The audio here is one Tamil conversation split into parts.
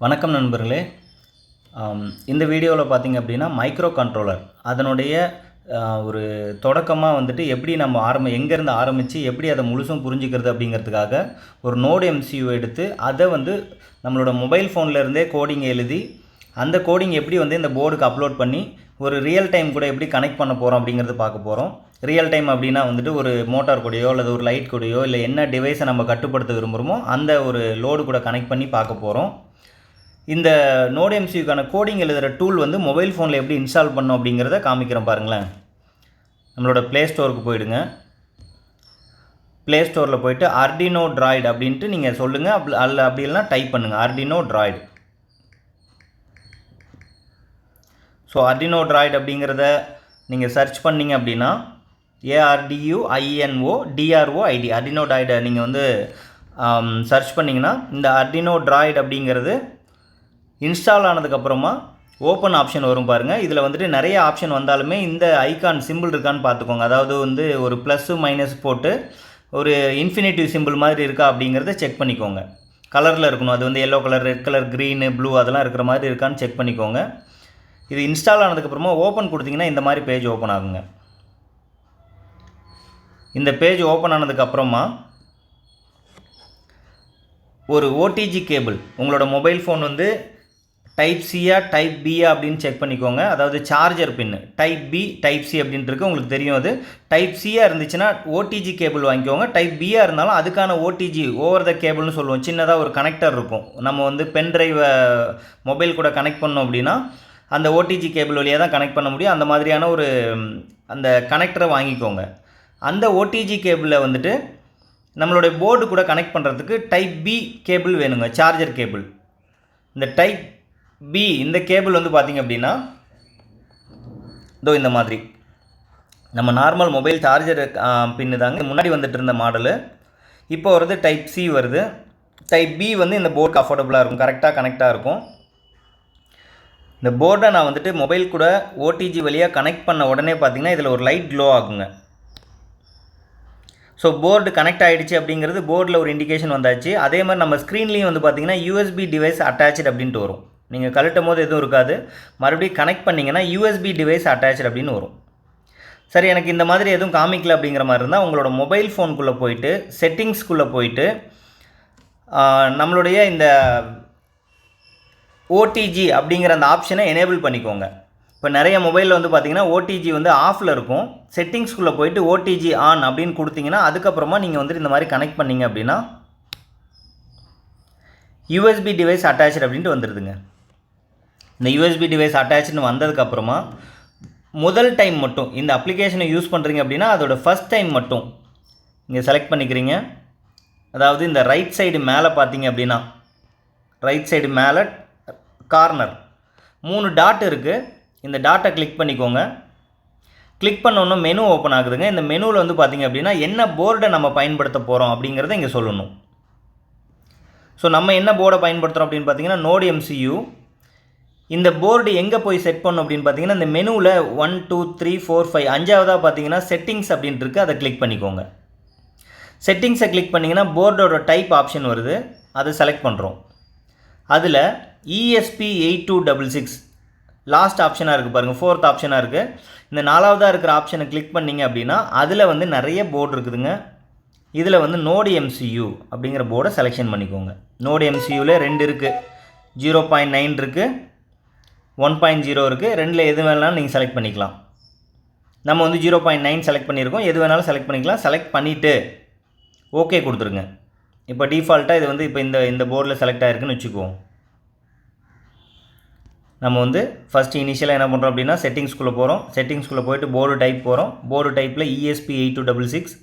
வணக்கம் நண்பர்களே. இந்த வீடியோவில் பார்த்தீங்க அப்படின்னா மைக்ரோ கண்ட்ரோலர் அதனுடைய ஒரு தொடக்கமாக வந்துட்டு எப்படி நம்ம ஆரம்பி எங்கேருந்து ஆரம்பித்து எப்படி அதை முழுசும் புரிஞ்சுக்கிறது அப்படிங்கிறதுக்காக ஒரு நோடு எம்சியூ எடுத்து அதை வந்து நம்மளோட மொபைல் ஃபோன்லேருந்தே கோடிங் எழுதி அந்த கோடிங் எப்படி வந்து இந்த போர்டுக்கு அப்லோட் பண்ணி ஒரு ரியல் டைம் கூட எப்படி கனெக்ட் பண்ண போகிறோம் அப்படிங்கிறது பார்க்க போகிறோம் ரியல் டைம் அப்படின்னா வந்துட்டு ஒரு மோட்டார் கூடயோ அல்லது ஒரு லைட் கூடயோ இல்லை என்ன டிவைஸை நம்ம கட்டுப்படுத்த விரும்புகிறோமோ அந்த ஒரு லோடு கூட கனெக்ட் பண்ணி பார்க்க போகிறோம் இந்த நோட் எம்சியூக்கான கோடிங் எழுதுகிற டூல் வந்து மொபைல் ஃபோனில் எப்படி இன்ஸ்டால் பண்ணோம் அப்படிங்கிறத காமிக்கிறேன் பாருங்களேன். நம்மளோட ப்ளே ஸ்டோருக்கு போயிடுங்க. ப்ளே ஸ்டோரில் போயிட்டு அர்டினோ ட்ராய்டு அப்படின்ட்டு நீங்கள் சொல்லுங்கள் அப்படி அல்ல அப்படி இல்லைனா டைப் பண்ணுங்கள் Arduino droid so Arduino droid அப்படிங்கிறத நீங்கள் சர்ச் பண்ணீங்க அப்படின்னா A R D U I N O D R O I D Arduino ட்ராய்டை நீங்கள் வந்து சர்ச் பண்ணிங்கன்னா இந்த அர்டினோ ட்ராய்டு அப்படிங்கிறது இன்ஸ்டால் ஆனதுக்கப்புறமா ஓப்பன் ஆப்ஷன் வரும் பாருங்கள் இதில் வந்துட்டு நிறைய ஆப்ஷன் வந்தாலுமே இந்த ஐகான் சிம்பிள் இருக்கான்னு பார்த்துக்கோங்க. அதாவது வந்து ஒரு ப்ளஸ்ஸு மைனஸ் போட்டு ஒரு இன்ஃபினிட்டிவ் சிம்பிள் மாதிரி இருக்கா அப்படிங்கிறத செக் பண்ணிக்கோங்க. கலரில் இருக்கணும். அது வந்து yellow colour red colour green blue அதெல்லாம் இருக்கிற மாதிரி இருக்கான்னு செக் பண்ணிக்கோங்க. இது இன்ஸ்டால் ஆனதுக்கப்புறமா ஓப்பன் கொடுத்தீங்கன்னா இந்த மாதிரி பேஜ் ஓப்பன் ஆகுங்க. இந்த பேஜ் ஓப்பன் ஆனதுக்கப்புறமா ஒரு ஓடிஜி கேபிள் உங்களோட மொபைல் ஃபோன் வந்து டைப் சியா டைப் பியா அப்படின்னு செக் பண்ணிக்கோங்க. அதாவது charger pin type B type C அப்படின்ட்டு இருக்கு. உங்களுக்கு தெரியும் அது. டைப் சியா இருந்துச்சுன்னா ஓடிஜி கேபிள் வாங்கிக்கோங்க. டைப் பியா இருந்தாலும் அதுக்கான ஓடிஜி ஓவர் த கேபிள்னு சொல்லுவோம். சின்னதாக ஒரு கனெக்டர் இருக்கும். நம்ம வந்து பென் ட்ரைவை மொபைல் கூட கனெக்ட் பண்ணோம் அப்படின்னா அந்த ஓடிஜி கேபிள் வழியாக தான் கனெக்ட் பண்ண முடியும். அந்த மாதிரியான ஒரு அந்த கனெக்டரை வாங்கிக்கோங்க. அந்த ஓடிஜி கேபிளில் வந்துட்டு நம்மளுடைய போர்டு கூட கனெக்ட் பண்ணுறதுக்கு டைப் பி கேபிள் வேணுங்க. சார்ஜர் கேபிள் இந்த டைப் பி இந்த கேபிள் வந்து பார்த்திங்க அப்படின்னா இதோ இந்த மாதிரி. நம்ம நார்மல் மொபைல் சார்ஜர் பின்னு தாங்க முன்னாடி வந்துட்டு இருந்த மாடலு இப்போ வருது டைப் சி வருது. டைப் பி வந்து இந்த போர்டு அஃபோர்டபுளாக இருக்கும். கரெக்டாக கனெக்டாக இருக்கும். இந்த போர்டை நான் வந்துட்டு மொபைல் கூட ஓடிஜி வழியாக கனெக்ட் பண்ண உடனே பார்த்தீங்கன்னா இதில் ஒரு லைட் க்ளோ ஆகுங்க. ஸோ போர்டு கனெக்ட் ஆகிடுச்சு அப்படிங்கிறது போர்டில் ஒரு இண்டிகேஷன் வந்தாச்சு. அதே மாதிரி நம்ம ஸ்க்ரீன்லேயும் வந்து பார்த்திங்கன்னா யூஎஸ்பி டிவைஸ் அட்டாச்சு அப்படின்ட்டு வரும். நீங்கள் கழட்டும் போது எதுவும் இருக்காது. மறுபடியும் கனெக்ட் பண்ணிங்கன்னா யூஎஸ்பி டிவைஸ் அட்டாச்சு அப்படின்னு வரும். சரி எனக்கு இந்த மாதிரி எதுவும் காமிக்கல அப்படிங்கிற மாதிரி இருந்தால் உங்களோட மொபைல் ஃபோனுக்குள்ளே போயிட்டு செட்டிங்ஸ்குள்ளே போயிட்டு நம்மளுடைய இந்த ஓடிஜி அப்படிங்கிற அந்த ஆப்ஷனை எனேபிள் பண்ணிக்கோங்க. இப்போ நிறைய மொபைலில் வந்து பார்த்தீங்கன்னா ஓடிஜி வந்து ஆஃபில் இருக்கும். செட்டிங்ஸ்குள்ளே போயிட்டு ஓடிஜி ஆன் அப்படின்னு கொடுத்தீங்கன்னா அதுக்கப்புறமா நீங்கள் வந்துட்டு இந்த மாதிரி கனெக்ட் பண்ணீங்க அப்படின்னா யூஎஸ்பி டிவைஸ் அட்டாச்சு அப்படின்ட்டு வந்துடுதுங்க இந்த யூஎஸ்பி டிவைஸ் அட்டாச்சுன்னு வந்ததுக்கப்புறமா முதல் டைம் மட்டும் இந்த அப்ளிகேஷனை யூஸ் பண்ணுறீங்க அப்படின்னா அதோட ஃபஸ்ட் டைம் மட்டும் இங்கே செலக்ட் பண்ணிக்கிறீங்க. அதாவது இந்த ரைட் சைடு மேலே பார்த்தீங்க அப்படின்னா ரைட் சைடு மேலே கார்னர் மூணு டாட் இருக்குது இந்த டாட்டை கிளிக் பண்ணிக்கோங்க. கிளிக் பண்ணோன்னே மெனு ஓப்பன் ஆகுதுங்க. இந்த மெனுவில் வந்து பார்த்தீங்க அப்படின்னா என்ன போர்டை நம்ம பயன்படுத்த போகிறோம் அப்படிங்கிறத இங்கே சொல்லணும். ஸோ நம்ம என்ன போர்டை பயன்படுத்துகிறோம் அப்படின்னு பார்த்தீங்கன்னா நோட் எம்சியூ இந்த போர்டு எங்கே போய் செட் பண்ணும் அப்படின்னு பார்த்தீங்கன்னா இந்த மெனுவில் one two three four five அஞ்சாவதாக பார்த்தீங்கன்னா செட்டிங்ஸ் அப்படின்ட்டு இருக்குது அதை கிளிக் பண்ணிக்கோங்க. செட்டிங்ஸை கிளிக் பண்ணிங்கன்னா போர்டோட டைப் ஆப்ஷன் வருது. அதை செலக்ட் பண்ணுறோம் அதில் ESP eight two double six last ஆப்ஷனாக இருக்குது பாருங்கள் ஃபோர்த் ஆப்ஷனாக இருக்குது இந்த நாலாவதாக இருக்கிற ஆப்ஷனை கிளிக் பண்ணிங்க அப்படின்னா அதில் வந்து நிறைய போர்டு இருக்குதுங்க. இதில் வந்து நோடு எம்சியூ அப்படிங்கிற போர்டை செலெக்ஷன் பண்ணிக்கோங்க. நோடு எம்சியூவில் ரெண்டு இருக்குது ஜீரோ பாயிண்ட் நைன் இருக்குது ஒன் பாயிண்ட் ஜீரோ இருக்குது ரெண்டில் எது வேணாலும் நீங்கள் செலக்ட் பண்ணிக்கலாம். நம்ம வந்து ஜீரோ பாயிண்ட் நைன் செலக்ட் பண்ணியிருக்கோம். எது வேணாலும் செலக்ட் பண்ணிக்கலாம். செலக்ட் பண்ணிவிட்டு ஓகே கொடுத்துருங்க. இப்போ டிஃபால்ட்டாக இது வந்து இப்போ இந்த இந்த போர்டில் செலக்ட் ஆகிருக்குன்னு வச்சுக்குவோம். நம்ம வந்து ஃபஸ்ட்டு இனிஷியலாக என்ன பண்ணுறோம் அப்படின்னா செட்டிங்ஸ்குள்ளே போகிறோம் செட்டிங்ஸ்குள்ளே போயிட்டு போர்டு டைப் போகிறோம் போர்டு டைப்பில் ESP eight two double six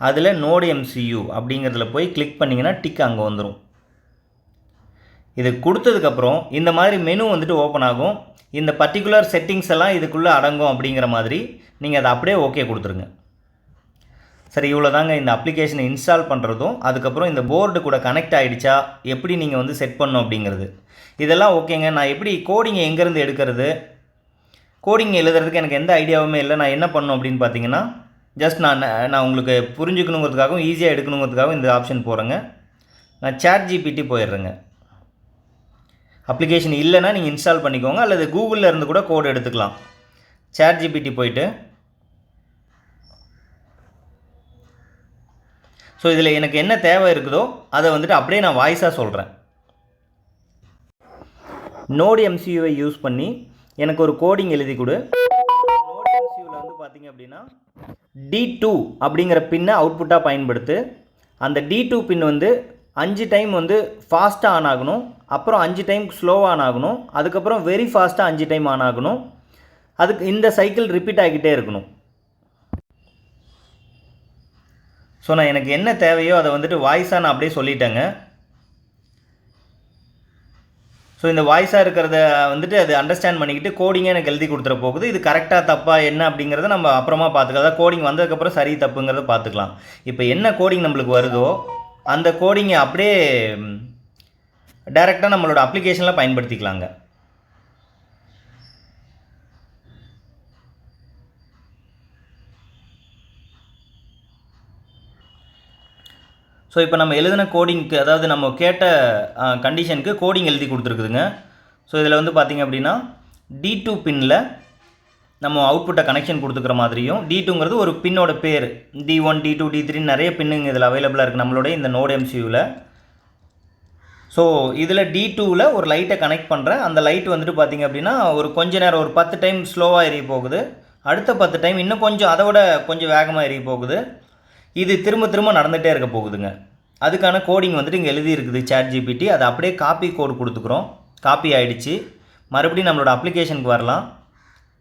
அதில் நோடு எம்சியூ அப்படிங்கிறதுல போய் கிளிக் பண்ணிங்கன்னா டிக் அங்கே வந்துடும் இது கொடுத்ததுக்கப்புறம் இந்த மாதிரி மெனு வந்துட்டு ஓப்பன் ஆகும். இந்த பர்டிகுலர் செட்டிங்ஸ் எல்லாம் இதுக்குள்ளே அடங்கும் அப்படிங்கிற மாதிரி நீங்கள் அதை அப்படியே ஓகே கொடுத்துருங்க. சரி இவ்வளோ தாங்க இந்த அப்ளிகேஷனை இன்ஸ்டால் பண்ணுறதும் அதுக்கப்புறம் இந்த போர்டு கூட கனெக்ட் ஆகிடுச்சா எப்படி நீங்கள் வந்து செட் பண்ணும் அப்படிங்கிறது. இதெல்லாம் ஓகேங்க நான் எப்படி கோடிங்கை எங்கேருந்து எடுக்கிறது? கோடிங் எழுதுறதுக்கு எனக்கு எந்த ஐடியாவுமே இல்லை. நான் என்ன பண்ணும் அப்படின்னு பார்த்தீங்கன்னா ஜஸ்ட் நான் நான் உங்களுக்கு புரிஞ்சுக்கணுங்கிறதுக்காகவும் ஈஸியாக எடுக்கணுங்கிறதுக்காகவும் இந்த ஆப்ஷன் போகிறேங்க நான் சேட் ஜிபிடி போயிடுறேங்க. அப்ளிகேஷன் இல்லைன்னா நீங்கள் இன்ஸ்டால் பண்ணிக்கோங்க அல்லது கூகுளில் இருந்து கூட கோடு எடுத்துக்கலாம். சேட் ஜிபிடி போயிட்டு. ஸோ இதில் எனக்கு என்ன தேவை இருக்குதோ அதை வந்துட்டு அப்படியே நான் வாய்ஸாக சொல்கிறேன் நோடு எம்சியூவை யூஸ் பண்ணி எனக்கு ஒரு கோடிங் எழுதி கொடு. நோடு எம்சியூவில் வந்து பார்த்தீங்க அப்படின்னா டி டூ அப்படிங்கிற பின்னை அவுட்புட்டாக பயன்படுத்து அந்த டி டூ பின் வந்து அஞ்சு டைம் வந்து ஃபாஸ்ட்டாக ஆன் ஆகணும். அப்புறம் அஞ்சு டைம் ஸ்லோவாக ஆன் ஆகணும். அதுக்கப்புறம் வெரி ஃபாஸ்ட்டாக அஞ்சு டைம் ஆன் ஆகணும். அதுக்கு இந்த சைக்கிள் ரிப்பீட் ஆகிக்கிட்டே இருக்கணும். ஸோ நான் எனக்கு என்ன தேவையோ அதை வந்துட்டு வாய்ஸாக நான் அப்படியே சொல்லிட்டேங்க. ஸோ இந்த வாய்ஸாக இருக்கிறத வந்துட்டு அது அண்டர்ஸ்டாண்ட் பண்ணிக்கிட்டு கோடிங்கே எனக்கு எழுதி கொடுத்துட போகுது. இது கரெக்டாக தப்பாக என்ன அப்படிங்கிறத நம்ம அப்புறமா பார்த்துக்கலாம். அதாவது கோடிங் வந்ததுக்கப்புறம் சரி தப்புங்கிறத பார்த்துக்கலாம். இப்போ என்ன கோடிங் நம்மளுக்கு வருதோ அந்த கோடிங்கை அப்படியே டைரெக்டாக நம்மளோட அப்ளிகேஷனில் பயன்படுத்திக்கலாங்க. ஸோ இப்போ நம்ம எழுதின கோடிங்க்கு அதாவது நம்ம கேட்ட கண்டிஷனுக்கு கோடிங் எழுதி கொடுத்துருக்குதுங்க. ஸோ இதில் வந்து பார்த்திங்க அப்படின்னா டி டூ பின்னில் நம்ம அவுட்புட்டை கனெக்ஷன் கொடுத்துக்கிற மாதிரியும் டி டூங்கிறது ஒரு பின்னோட பேர். D one D two D த்ரீன்னு நிறைய பின்னுங்க இதில் அவைலபிளாக இருக்குது நம்மளுடைய இந்த நோட் எம்சியூவில் ஸோ இதில் டி டூவில் ஒரு லைட்டை கனெக்ட் பண்ணுறேன் அந்த லைட் வந்துட்டு பார்த்திங்க அப்படின்னா ஒரு கொஞ்ச நேரம் ஒரு பத்து டைம் ஸ்லோவாக எரிய போகுது. அடுத்த பத்து டைம் இன்னும் கொஞ்சம் அதை விட கொஞ்சம் வேகமாக எரிய போகுது. இது திரும்ப திரும்ப நடந்துகிட்டே இருக்க போகுதுங்க. அதுக்கான கோடிங் வந்துட்டு இங்கே எழுதியிருக்குது சேட் ஜிபிடி அதை அப்படியே காப்பி கோடு கொடுத்துக்குறோம். காப்பி ஆகிடுச்சு மறுபடியும் நம்மளோட அப்ளிகேஷனுக்கு வரலாம்.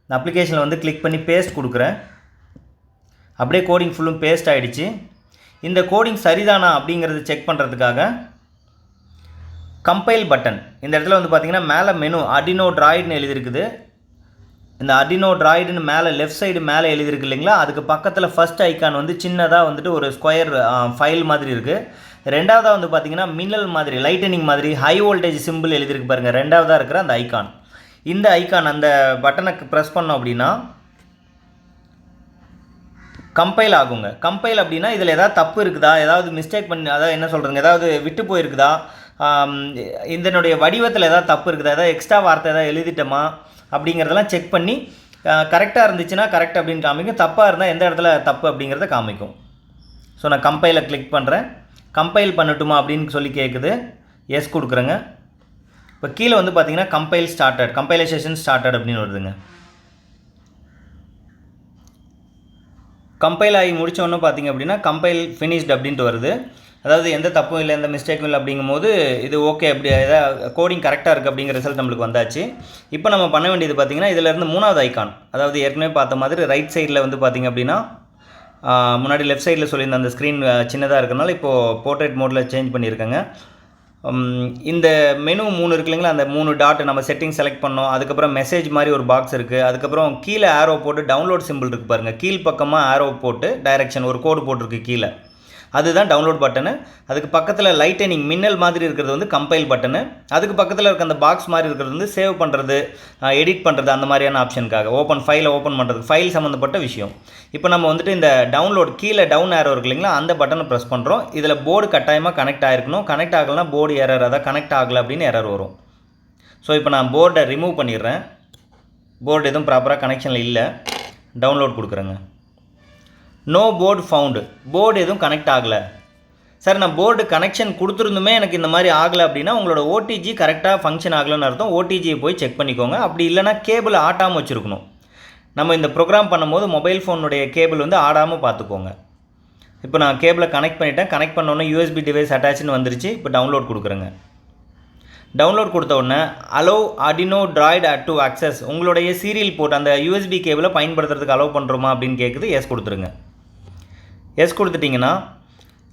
இந்த அப்ளிகேஷனில் வந்து கிளிக் பண்ணி பேஸ்ட் கொடுக்குறேன். அப்படியே கோடிங் ஃபுல்லும் பேஸ்ட் ஆகிடுச்சு இந்த கோடிங் சரிதானா அப்படிங்கிறது செக் பண்ணுறதுக்காக கம்பைல் பட்டன் இந்த இடத்துல வந்து பார்த்திங்கன்னா மேலே மெனு அடினோ ட்ராய்டுன்னு எழுதியிருக்குது. இந்த அடினோ ட்ராய்டுன்னு மேலே லெஃப்ட் சைடு மேலே எழுதியிருக்கு இல்லைங்களா? அதுக்கு பக்கத்தில் ஃபஸ்ட் ஐக்கான் வந்து சின்னதாக வந்துட்டு ஒரு ஸ்கொயர் ஃபைல் மாதிரி இருக்குது ரெண்டாவதாக வந்து பார்த்தீங்கன்னா மின்னல் மாதிரி லைட்டனிங் மாதிரி ஹை வோல்டேஜ் சிம்பிள் எழுதியிருக்கு பாருங்கள் ரெண்டாவதாக இருக்கிற அந்த ஐக்கான் இந்த ஐக்கான் அந்த பட்டனை ப்ரெஸ் பண்ணோம் அப்படின்னா கம்பைல் ஆகுங்க. கம்பைல் அப்படின்னா இதில் ஏதாவது தப்பு இருக்குதா? ஏதாவது மிஸ்டேக் பண்ணி அதாவது என்ன சொல்கிறதுங்க ஏதாவது விட்டு போயிருக்குதா? இதனுடைய வடிவத்தில் ஏதாவது தப்பு இருக்குதா? ஏதாவது எக்ஸ்ட்ரா வார்த்தை ஏதாவது எழுதிட்டோமா? அப்படிங்கிறதெல்லாம் செக் பண்ணி கரெக்டாக இருந்துச்சுன்னா கரெக்ட் அப்படின்னு காமிக்கும். தப்பாக இருந்தால் எந்த இடத்துல தப்பு அப்படிங்கிறத காமிக்கும். ஸோ நான் கம்பைலை கிளிக் பண்ணுறேன் கம்பைல் பண்ணட்டுமா அப்படின்னு சொல்லி கேட்குது எஸ் கொடுக்குறேங்க. இப்போ கீழே வந்து பார்த்தீங்கன்னா கம்பைல் ஸ்டார்டட் கம்பைலேஷன் ஸ்டார்டட் அப்படின்னு வருதுங்க. கம்பைல் ஆகி முடித்தோன்னு பார்த்தீங்க அப்படின்னா கம்பைல் ஃபினிஷ்ட் அப்படின்ட்டு வருது. அதாவது எந்த தப்பும் இல்லை எந்த மிஸ்டேக்கும் இல்லை அப்படிங்கும்போது இது ஓகே அப்படி எதாவது கோடிங் கரெக்டாக இருக்குது அப்படிங்கிற ரிசல்ட் நம்மளுக்கு வந்தாச்சு. இப்போ நம்ம பண்ண வேண்டியது பார்த்திங்கன்னா இதிலேருந்து மூணாவது ஐக்கான் அதாவது ஏற்கனவே பார்த்த மாதிரி ரைட் சைடில் வந்து பார்த்திங்க அப்படின்னா முன்னாடி லெஃப்ட் சைடில் சொல்லியிருந்த அந்த ஸ்க்ரீன் சின்னதாக இருக்கிறதுனால இப்போது போர்ட்ரேட் மோடில் சேஞ்ச் பண்ணியிருக்கேங்க. இந்த மெனு மூணு இருக்கு இல்லைங்களா? அந்த மூணு டாட் நம்ம செட்டிங் செலக்ட் பண்ணோம். அதுக்கப்புறம் மெசேஜ் மாதிரி ஒரு பாக்ஸ் இருக்குது அதுக்கப்புறம் கீழே ஆரோ போட்டு டவுன்லோட் சிம்பிள் இருக்குது பாருங்கள் கீழ் பக்கமாக ஆரோ போட்டு டைரெக்ஷன் ஒரு கோடு போட்டிருக்கு கீழே. அதுதான் டவுன்லோட் பட்டனு அதுக்கு பக்கத்தில் லைட்டனிங் மின்னல் மாதிரி இருக்கிறது வந்து கம்பைல் பட்டனு அதுக்கு பக்கத்தில் இருக்க அந்த பாக்ஸ் மாதிரி இருக்கிறது வந்து சேவ் பண்ணுறது எடிட் பண்ணுறது அந்த மாதிரியான ஆப்ஷனுக்காக ஓப்பன் ஃபைலை ஓப்பன் பண்ணுறது ஃபைல் சம்மந்தப்பட்ட விஷயம். இப்போ நம்ம வந்துட்டு இந்த டவுன்லோட் கீழே டவுன் ஏரோ இருக்கு இல்லைங்களா அந்த பட்டனை ப்ரெஸ் பண்ணுறோம் இதில் போர்டு கட்டாயமாக கனெக்ட் ஆகிருக்கணும் கனெக்ட் ஆகலைன்னா போர்டு எரர் அதான் கனெக்ட் ஆகலை அப்படின்னு எரர் வரும். ஸோ இப்போ நான் போர்டை ரிமூவ் பண்ணிடுறேன். போர்டு எதுவும் ப்ராப்பராக கனெக்ஷனில் இல்லை. டவுன்லோட் கொடுக்குறேங்க. நோ போர்டு ஃபவுண்டு போர்டு எதுவும் கனெக்ட் ஆகலை. சார் நான் போர்டு கனெக்ஷன் கொடுத்துருந்துமே எனக்கு இந்த மாதிரி ஆகலை அப்படின்னா உங்களோட ஓடிஜி கரெக்டாக ஃபங்க்ஷன் ஆகலைன்னு அர்த்தம். ஓடிஜியை போய் செக் பண்ணிக்கோங்க. அப்படி இல்லைனா கேபிள் ஆட்டாமல் வச்சுருக்கணும். நம்ம இந்த ப்ரோக்ராம் பண்ணும்போது மொபைல் ஃபோனுடைய கேபிள் வந்து ஆடாமல் பார்த்துக்கோங்க. இப்போ நான் கேபிளை கனெக்ட் பண்ணிட்டேன். கனெக்ட் பண்ணோன்னே யூஎஸ்பி டிவைஸ் அட்டாச்சுன்னு வந்துருச்சு. இப்போ டவுன்லோட் கொடுக்குறேங்க. டவுன்லோட் கொடுத்த உடனே allow Arduino droid at to access உங்களுடைய சீரியல் போர்ட் அந்த யூஎஸ்பி கேபிளை பயன்படுத்துறதுக்கு அலோவ் பண்ணுறோமா அப்படின்னு கேட்குது எஸ் கொடுத்துருங்க. எஸ் கொடுத்துட்டிங்கன்னா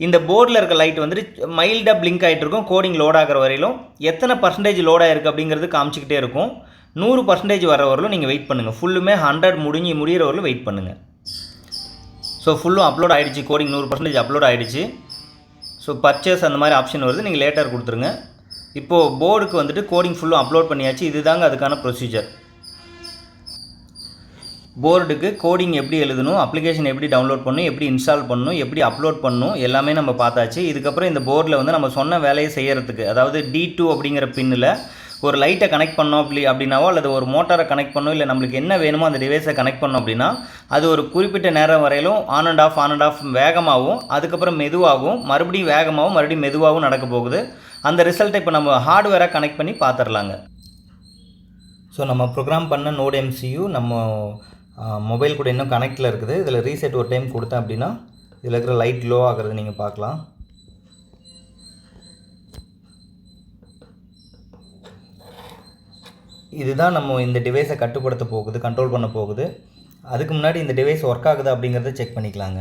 இந்த போர்டில் இருக்க லைட் வந்துட்டு மைல்டாக பிளிங்க் ஆகிட்டு இருக்கும் கோடிங் லோட் ஆகிற வரையிலும். எத்தனை பர்சன்டேஜ் லோட் ஆகிருக்கு அப்படிங்கிறது காமிச்சிக்கிட்டே இருக்கும். நூறு பர்சன்டேஜ் வர வரலும் நீங்கள் வெயிட் பண்ணுங்கள் ஃபுல்லுமே ஹண்ட்ரட் முடிஞ்சு முடிகிற வரலும் வெயிட் பண்ணுங்கள் ஸோ ஃபுல்லும் அப்லோட் ஆகிடுச்சு கோடிங் நூறு பர்சன்டேஜ் அப்லோட் ஆகிடுச்சு ஸோ பர்ச்சேஸ் அந்த மாதிரி ஆப்ஷன் வருது நீங்கள் லேட்டர் கொடுத்துருங்க. இப்போது போர்டுக்கு வந்துட்டு கோடிங் ஃபுல்லும் அப்லோட் பண்ணியாச்சு இதுதாங்க அதுக்கான ப்ரொசீஜர் போர்டுக்கு கோடிங் எப்படி எழுதணும் அப்ளிகேஷன் எப்படி டவுன்லோட் பண்ணணும் எப்படி இன்ஸ்டால் பண்ணணும் எப்படி அப்லோட் பண்ணணும் எல்லாமே நம்ம பார்த்தாச்சு. இதுக்கப்புறம் இந்த போர்டில் வந்து நம்ம சொன்ன வேலையை செய்கிறதுக்கு அதாவது டி டூ அப்படிங்கிற பின்னில் ஒரு லைட்டை கனெக்ட் பண்ணோம் அப்படி அப்படின்னாவோ அல்லது ஒரு மோட்டாரை கனெக்ட் பண்ணோம் இல்லை நம்மளுக்கு என்ன வேணுமோ அந்த டிவைஸை கனெக்ட் பண்ணோம் அப்படின்னா அது ஒரு குறிப்பிட்ட நேரம் வரையிலும் on and off on and off வேகமாகவும் அதுக்கப்புறம் மெதுவாகவும் மறுபடியும் வேகமாகவும் மறுபடியும் மெதுவாகவும் நடக்க போகுது. அந்த ரிசல்ட்டை இப்போ நம்ம ஹார்ட்வேராக கனெக்ட் பண்ணி பார்த்துடலாங்க. ஸோ நம்ம ப்ரோக்ராம் பண்ண நோட் எம்சியூ நம்ம மொபைல் கூட இன்னும் கனெக்டில் இருக்குது. இதில் ரீசெட் ஒரு டைம் கொடுத்தேன் அப்படின்னா இதில் இருக்கிற லைட் லோ ஆகிறது நீங்கள் பார்க்கலாம். இதுதான் நம்ம இந்த டிவைஸை கட்டுப்படுத்த போகுது கண்ட்ரோல் பண்ண போகுது. அதுக்கு முன்னாடி இந்த டிவைஸ் ஒர்க் ஆகுதா அப்படிங்கிறத செக் பண்ணிக்கலாங்க.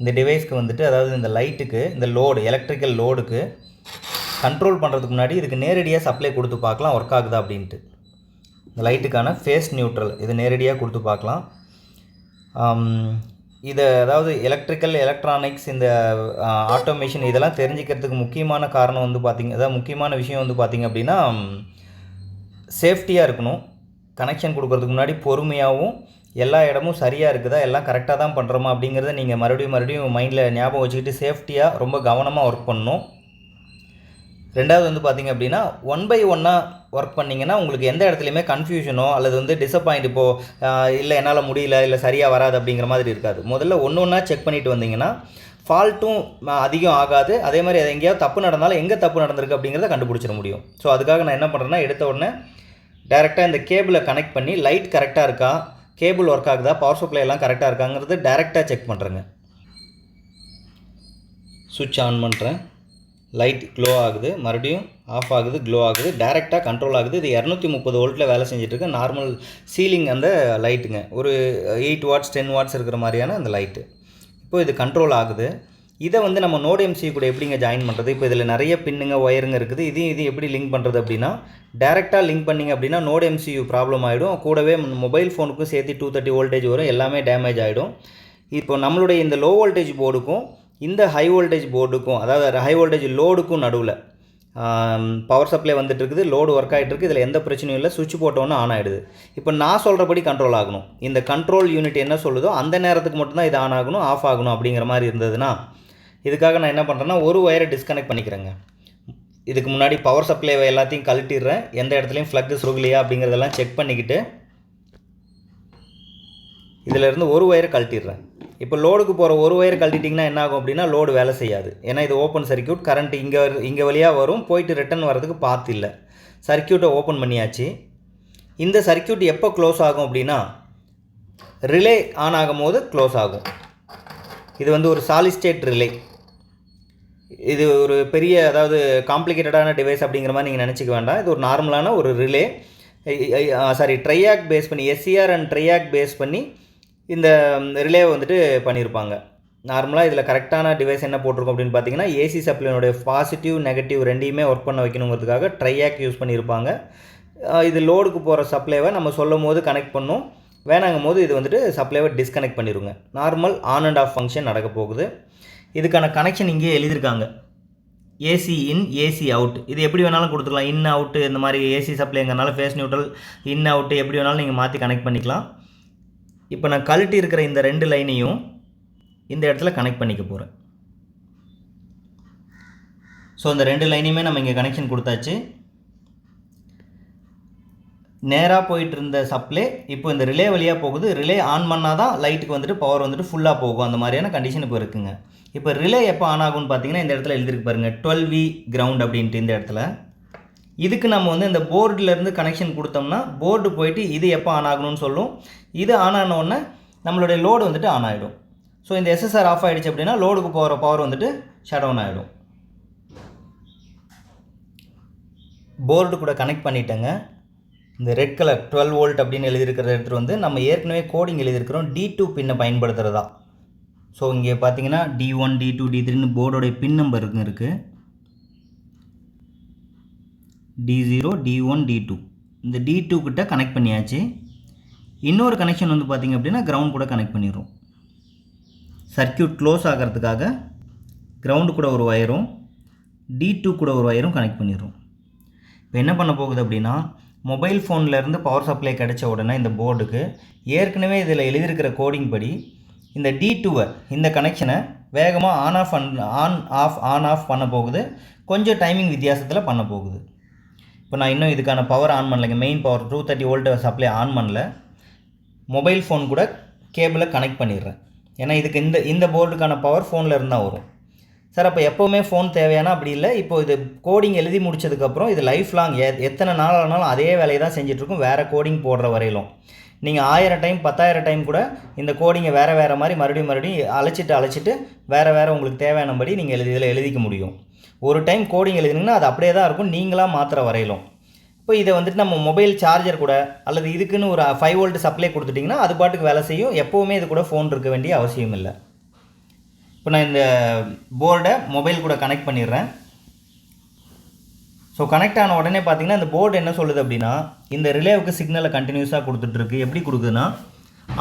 இந்த டிவைஸ்க்கு வந்துட்டு அதாவது இந்த லைட்டுக்கு இந்த லோடு எலக்ட்ரிக்கல் லோடுக்கு கண்ட்ரோல் பண்ணுறதுக்கு முன்னாடி இதுக்கு நேரடியாக சப்ளை கொடுத்து பார்க்கலாம் ஒர்க் ஆகுதா அப்படின்ட்டு. இந்த லைட்டுக்கான ஃபேஸ் நியூட்ரல் இது நேரடியாக கொடுத்து பார்க்கலாம். இதை அதாவது எலக்ட்ரிக்கல் எலக்ட்ரானிக்ஸ் இந்த ஆட்டோமேஷன் இதெல்லாம் தெரிஞ்சுக்கிறதுக்கு முக்கியமான காரணம் வந்து பார்த்திங்க அதாவது முக்கியமான விஷயம் வந்து பார்த்திங்க அப்படின்னா சேஃப்டியாக இருக்கணும். கனெக்ஷன் கொடுக்குறதுக்கு முன்னாடி பொறுமையாகவும் எல்லா இடமும் சரியாக இருக்குதா எல்லாம் கரெக்டாக தான் பண்ணுறோமா அப்படிங்கிறத நீங்கள் மறுபடியும் மறுபடியும் மைண்டில் ஞாபகம் வச்சுக்கிட்டு சேஃப்டியாக ரொம்ப கவனமாக ஒர்க் பண்ணணும். ரெண்டாவது வந்து பார்த்திங்க அப்படின்னா ஒன் பை ஒன்னாக ஒர்க் பண்ணிங்கன்னா உங்களுக்கு எந்த இடத்துலையுமே கன்ஃபியூஷனோ அல்லது வந்து டிசப்பாயிண்ட் இப்போது இல்லை என்னால் முடியல இல்லை சரியாக வராது அப்படிங்கிற மாதிரி இருக்காது. முதல்ல ஒன்று ஒன்றா செக் பண்ணிட்டு வந்தீங்கன்னா ஃபால்ட்டும் அதிகம் ஆகாது. அதே மாதிரி அது எங்கேயாவது தப்பு நடந்தாலும் எங்கே தப்பு நடந்திருக்கு அப்படிங்கிறத கண்டுபிடிச்சிட முடியும். ஸோ அதுக்காக நான் என்ன பண்ணுறேன்னா எடுத்த உடனே டேரெக்டாக இந்த கேபிளை கனெக்ட் பண்ணி லைட் கரெக்டாக இருக்கா? கேபிள் ஒர்க் ஆகுதா? பவர் சப்ளை எல்லாம் கரெக்டாக இருக்காங்கிறது டேரெக்டாக செக் பண்ணுறேங்க சுவிட்ச் ஆன் பண்ணுறேன் லைட் க்ளோ ஆகுது. மறுபடியும் ஆஃப் ஆகுது க்ளோ ஆகுது. டேரெக்டாக கண்ட்ரோல் ஆகுது. இது இரநூத்தி முப்பது வோல்ட்டில் வேலை செஞ்சுட்ருக்கு. நார்மல் சீலிங் அந்த லைட்டுங்க ஒரு எயிட் வாட்ஸ் டென் வாட்ஸ் இருக்கிற மாதிரியான அந்த லைட்டு இப்போது இது கண்ட்ரோல் ஆகுது. இதை வந்து நம்ம நோட் எம்சி கூட எப்படிங்க ஜாயின் பண்ணுறது இப்போ இதில் நிறைய பின்னுங்க ஒயருங்க இருக்குது. இதையும் இதையும் எப்படி லிங்க் பண்ணுறது அப்படின்னா டேரெக்டாக லிங்க் பண்ணிங்க அப்படின்னா நோட் எம்சியூ ப்ராப்ளம் ஆகிடும் கூடவே மொபைல் ஃபோனுக்கும் சேர்த்து டூ தேர்ட்டி வோல்டேஜ் வரும். எல்லாமே டேமேஜ் ஆகிடும் இப்போ நம்மளுடைய இந்த லோ வோல்டேஜ் போர்டுக்கும் இந்த ஹை வோல்டேஜ் போர்டுக்கும் அதாவது ஹை வோல்டேஜ் லோடுக்கும் நடுவில் பவர் சப்ளை வந்துட்டு இருக்குது லோடு ஒர்க் ஆகிட்டு இருக்குது இதில் எந்த பிரச்சனையும் இல்லை சுவிட்ச் போட்டோன்னு ஆன் ஆகிடுது இப்போ நான் சொல்கிறபடி கண்ட்ரோல் ஆகணும். இந்த கண்ட்ரோல் யூனிட் என்ன சொல்லுதோ அந்த நேரத்துக்கு மட்டும்தான் இது ஆன் ஆகணும் ஆஃப் ஆகணும் அப்படிங்கிற மாதிரி இருந்ததுன்னா இதுக்காக நான் என்ன பண்ணுறேன்னா ஒரு ஒயரை டிஸ்கனெக்ட் பண்ணிக்கிறேங்க. இதுக்கு முன்னாடி பவர் சப்ளை எல்லாத்தையும் கழட்டிடுறேன் எந்த இடத்துலையும் ஃப்ளக்கு சுருகலையா அப்படிங்கிறதெல்லாம் செக் பண்ணிக்கிட்டு இதிலேருந்து ஒரு ஒயரை கழட்டிடுறேன். இப்போ லோடுக்கு போகிற ஒரு ஒயர் கழட்டிட்டிங்கன்னா என்ன ஆகும் அப்படின்னா லோடு வேலை செய்யாது. ஏன்னா இது ஓப்பன் சர்க்கியூட் கரண்ட் இங்கே இங்கே வழியாக வரும் போயிட்டு ரிட்டன் வர்றதுக்கு பாத்து இல்லை. சர்க்கியூட்டை ஓப்பன் பண்ணியாச்சு. இந்த சர்க்கியூட் எப்போ க்ளோஸ் ஆகும் அப்படின்னா ரிலே ஆன் ஆகும் போது க்ளோஸ் ஆகும். இது வந்து ஒரு சாலிஸ்டேட் ரிலே இது ஒரு பெரிய அதாவது காம்ப்ளிகேட்டடான டிவைஸ் அப்படிங்கிற மாதிரி நீங்கள் நினச்சிக்க வேண்டாம். இது ஒரு நார்மலான ஒரு ரிலே சாரி ட்ரையாக் பேஸ் பண்ணி எஸ்சிஆர் அண்ட் ட்ரையாக் பேஸ் பண்ணி இந்த ரிலேவை வந்துட்டு பண்ணியிருப்பாங்க நார்மலாக இதில் கரெக்டான டிவைஸ் என்ன போட்டிருக்கோம் அப்படின்னு பார்த்தீங்கன்னா ஏசி சப்ளைனுடைய பாசிட்டிவ் நெகட்டிவ் ரெண்டையுமே ஒர்க் பண்ண வைக்கணுங்கிறதுக்காக ட்ரையாக் யூஸ் பண்ணியிருப்பாங்க இது லோடுக்கு போகிற சப்ளைவை நம்ம சொல்லும் போது கனெக்ட் பண்ணும். வேணாங்கும் போது இது வந்துட்டு சப்ளைவை டிஸ்கனெக்ட் பண்ணிடுங்க normal on and off function நடக்க போகுது. இதுக்கான கனெக்ஷன் இங்கேயே எழுதியிருக்காங்க. ஏசி இன் ஏசி அவுட் இது எப்படி வேணாலும் கொடுத்துக்கலாம். இன் அவுட்டு இந்த மாதிரி ஏசி சப்ளைங்கிறனால ஃபேஸ் நியூட்ரல் இன் அவுட்டு எப்படி வேணாலும் நீங்கள் மாற்றி கனெக்ட் பண்ணிக்கலாம். இப்போ நான் கழட்டி இருக்கிற இந்த ரெண்டு லைனையும் இந்த இடத்துல கனெக்ட் பண்ணிக்க போகிறேன் ஸோ இந்த ரெண்டு லைனையுமே நம்ம இங்கே கனெக்ஷன் கொடுத்தாச்சு. நேராக போயிட்டு இருந்த சப்ளை இப்போ இந்த ரிலே வழியாக போகுது. ரிலே ஆன் பண்ணால் தான் லைட்டுக்கு வந்துட்டு பவர் வந்துட்டு ஃபுல்லாக போகும். அந்த மாதிரியான கண்டிஷன் இப்போ இருக்குங்க. இப்போ ரிலே எப்போ ஆன் ஆகும்னு பார்த்தீங்கன்னா இந்த இடத்துல எழுதிருக்கு பாருங்கள் டுவெல் வி கிரவுண்ட் அப்படின்ட்டு இந்த இடத்துல. இதுக்கு நம்ம வந்து இந்த போர்டிலேருந்து கனெக்ஷன் கொடுத்தோம்னா போர்டு போயிட்டு இது எப்போ ஆன் ஆகணும்னு சொல்லும். இது ஆன் ஆனோடனே நம்மளுடைய லோடு வந்துட்டு ஆன் ஆகிடும் ஸோ இந்த எஸ்எஸ்ஆர் ஆஃப் ஆகிடுச்சு அப்படின்னா லோடுக்கு போகிற பவர் வந்துட்டு ஷட் டவுன் ஆகிடும் போர்டு கூட கனெக்ட் பண்ணிட்டேங்க. இந்த ரெட் கலர் டுவெல் வோல்ட் அப்படின்னு எழுதியிருக்கிற இடத்துல வந்து நம்ம ஏற்கனவே கோடிங் எழுதியிருக்கிறோம். டி டூ பின்னை பயன்படுத்துகிறதா ஸோ இங்கே பார்த்தீங்கன்னா D one D two D த்ரீன்னு போர்டோடைய பின் நம்பர் இருக்குது D zero D one D two இந்த டி டூ கிட்ட கனெக்ட் பண்ணியாச்சு. இன்னொரு கனெக்ஷன் வந்து பார்த்திங்க அப்படின்னா கிரவுண்ட் கூட கனெக்ட் பண்ணிடுறோம் சர்க்கியூட் க்ளோஸ் ஆகிறதுக்காக கிரவுண்டு கூட ஒரு ஒயரும் டி டூ கூட ஒரு ஒயரும் கனெக்ட் பண்ணிடுறோம் இப்போ என்ன பண்ண போகுது அப்படின்னா மொபைல் ஃபோன்லேருந்து பவர் சப்ளை கிடைச்ச உடனே இந்த போர்டுக்கு ஏற்கனவே இதில் எழுதியிருக்கிற கோடிங் படி இந்த டி டூவை இந்த கனெக்ஷனை வேகமாக on off on on off on off பண்ண போகுது. கொஞ்சம் டைமிங் வித்தியாசத்தில் பண்ண போகுது. இப்போ நான் இன்னும் இதுக்கான power on பண்ணலைங்க main power two thirty volt supply on பண்ணல. மொபைல் ஃபோன் கூட கேபிளை கனெக்ட் பண்ணிடுறேன். ஏன்னா இதுக்கு இந்த இந்த போர்டுக்கான பவர் ஃபோனில் இருந்தால் வரும். சார் அப்போ எப்போவுமே ஃபோன் தேவையானா அப்படி இல்லை? இப்போ இது கோடிங் எழுதி முடிச்சதுக்கப்புறம் இது லைஃப் லாங் எ எத்தனை நாள் ஆனாலும் அதே வேலையை தான் செஞ்சிட்ருக்கும் வேறு கோடிங் போடுற வரையிலும். நீங்கள் ஆயிரம் டைம் பத்தாயிரம் டைம் கூட இந்த கோடிங்கை வேறு வேறு மாதிரி மறுபடியும் மறுபடியும் அழைச்சிட்டு அழைச்சிட்டு வேறு வேறு உங்களுக்கு தேவையானபடி நீங்கள் எழுதி இதில் எழுதிக்க முடியும். ஒரு டைம் கோடிங் எழுதினீங்கன்னா அது அப்படியே தான் இருக்கும். நீங்களாக மாத்திர வரையிலும். இப்போ இதை வந்துட்டு நம்ம மொபைல் சார்ஜர் கூட அல்லது இதுக்குன்னு ஒரு ஃபைவ் வோல்ட் சப்ளை கொடுத்துட்டிங்கன்னா அது பாட்டுக்கு வேலை செய்யும். எப்போவுமே இது கூட ஃபோன் இருக்க வேண்டிய அவசியம் இல்லை. இப்போ நான் இந்த போர்டை மொபைல் கூட கனெக்ட் பண்ணிடுறேன். ஸோ கனெக்ட் ஆன உடனே பார்த்தீங்கன்னா இந்த போர்டு என்ன சொல்லுது அப்படின்னா இந்த ரிலேவுக்கு சிக்னலை கண்டினியூஸாக கொடுத்துட்ருக்கு எப்படி கொடுக்குதுன்னா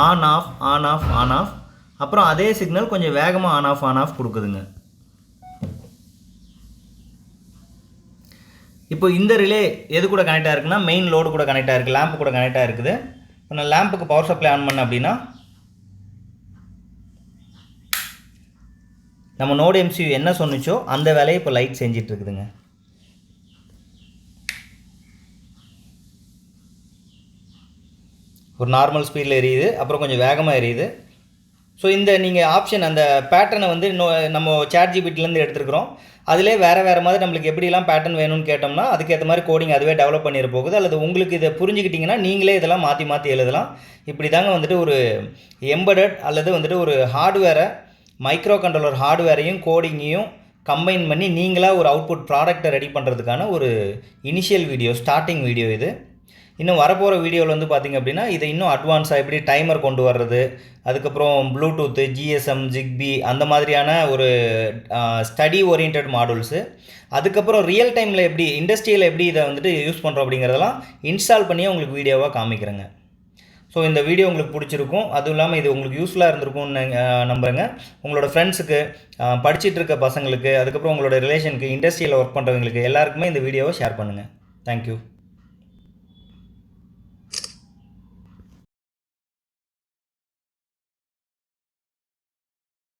on off on off on off அப்புறம் அதே சிக்னல் கொஞ்சம் வேகமாக ஆன் ஆஃப் ஆன் ஆஃப் கொடுக்குதுங்க. இப்போ இந்த ரிலே எது கூட கனெக்ட் இருக்குன்னா மெயின் லோடு கூட கனெக்ட் இருக்குது லேம்ப் கூட கனெக்ட் ஆயிருக்குது. இப்போ நான் லேம்புக்கு பவர் சப்ளை ஆன் பண்ணேன் அப்படின்னா நம்ம நோடு எம்சியூ என்ன சொன்னுச்சோ அந்த வேலையை இப்போ லைட் செஞ்சிட்டு இருக்குதுங்க. ஒரு நார்மல் ஸ்பீடில் எரியுது அப்புறம் கொஞ்சம் வேகமாக எரியுது. ஸோ இந்த நீங்கள் ஆப்ஷன் அந்த பேட்டர்னை வந்து நம்ம சேட் ஜிபிட்டிலேருந்து எடுத்துருக்குறோம். அதிலே வேறு வேறு மாதிரி நம்மளுக்கு எப்படிலாம் பேட்டர்ன் வேணும்னு கேட்டோம்னா அதுக்கேற்ற மாதிரி கோடிங் அதுவே டெவலப் பண்ணிட போகுது. அல்லது உங்களுக்கு இதை புரிஞ்சுக்கிட்டிங்கன்னா நீங்களே இதெல்லாம் மாற்றி மாற்றி எழுதலாம். இப்படி தாங்க வந்துட்டு ஒரு எம்படட் அல்லது வந்துட்டு ஒரு ஹார்ட்வேரை மைக்ரோ கண்ட்ரோலர் ஹார்ட்வேரையும் கோடிங்கையும் கம்பைன் பண்ணி நீங்களாக ஒரு அவுட்புட் ப்ராடக்ட்டை ரெடி பண்ணுறதுக்கான ஒரு இனிஷியல் வீடியோ ஸ்டார்டிங் வீடியோ இது. இன்னும் வரப்போகிற வீடியோவில் வந்து பார்த்திங்க அப்படின்னா இதை இன்னும் அட்வான்ஸாக எப்படி டைமர் கொண்டு வர்றது அதுக்கப்புறம் ப்ளூடூத்து ஜிஎஸ்எம் ஜிக்பி அந்த மாதிரியான ஒரு ஸ்டடி ஓரியன்ட் மாடல்ஸு அதுக்கப்புறம் ரியல் டைமில் எப்படி இண்டஸ்ட்ரியில் எப்படி இதை வந்துட்டு யூஸ் பண்ணுறோம் அப்படிங்கிறதெல்லாம் இன்ஸ்டால் பண்ணியே உங்களுக்கு வீடியோவாக காமிக்கிறேங்க. ஸோ இந்த வீடியோ உங்களுக்கு பிடிச்சிருக்கும். அதுவும் இல்லாமல் இது உங்களுக்கு யூஸ்ஃபுல்லாக இருந்திருக்கும்னு நம்புறேங்க. உங்களோட ஃப்ரெண்ட்ஸுக்கு படிச்சுட்டு இருக்க பசங்களுக்கு அதுக்கப்புறம் உங்களோட ரிலேஷனுக்கு இண்டஸ்ட்ரியில் ஒர்க் பண்ணுறவங்களுக்கு எல்லாருக்குமே இந்த வீடியோவை ஷேர் பண்ணுங்கள் தேங்க்யூ